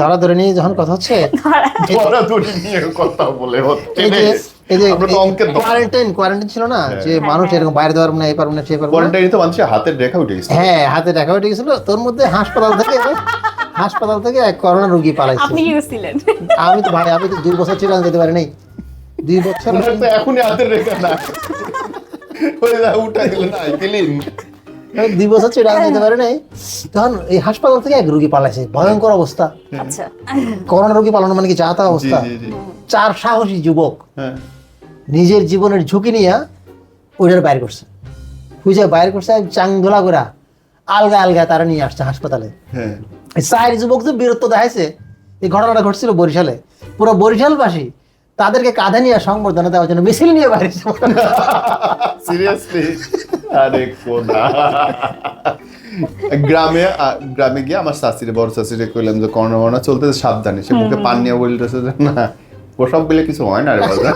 ধরা ধরে নিয়ে যখন কথা হচ্ছে কথা বলে হচ্ছে এই যে এই যে আমরা তো অঙ্কের কোয়ারেন্টাইন কোয়ারেন্টাইন ছিল না যে মানুষ এরকম বাইরে দেওয়ার না এই পারব না সে পারব না। কোয়ারেন্টাইনে তো মানুষের হাতের রেখা উঠে গেছে। হ্যাঁ হাতে দেখা উঠে গেছিল। তোর মধ্যে হাসপাতাল থেকে হাসপাতাল থেকে এক করোনা রোগী পালাইছে। আপনি কি ছিলেন আমি তো ভাই আমি তো দুই বছর ছিল যেতে পারি নাই দুই বছর এখনই হাতের রেখা না। ওই যা উঠা দিল না দুই বছর ছিল যেতে পারি নাই। তখন এই হাসপাতাল থেকে এক রোগী পালাইছে ভয়ঙ্কর অবস্থা। আচ্ছা। করোনা রোগী পালানো মানে কি যাতা অবস্থা? চার সাহসী যুবক হ্যাঁ। নিজের জীবনের ঝুঁকি নিয়ে ওইটার বাইর করছে। খুঁজে বাইর করছে চাংদোলা করে আলগা আলগা তারা নিয়ে আসছে হাসপাতালে। হ্যাঁ। চার যুবক যে বীরত্ব দেখাইছে। এই ঘটনাটা ঘটছিল বরিশালে। পুরো বরিশালবাসী তাদেরকে কাঁধে নিয়ে সংবর্ধনা দেওয়ার জন্য মিছিল নিয়ে বাইরেছে সিরিয়াসলি আরে কোনা। গ্রামে গ্রামে গিয়ে আমার শাশুড়ি বড় শাশুড়ি কইলাম যে করোনা মরোনা চলতেছে সাবধানে। সে মুখে পান নিয়ে বলতেছে যে না ওসব বলে কিছু হয় না রে বাবা।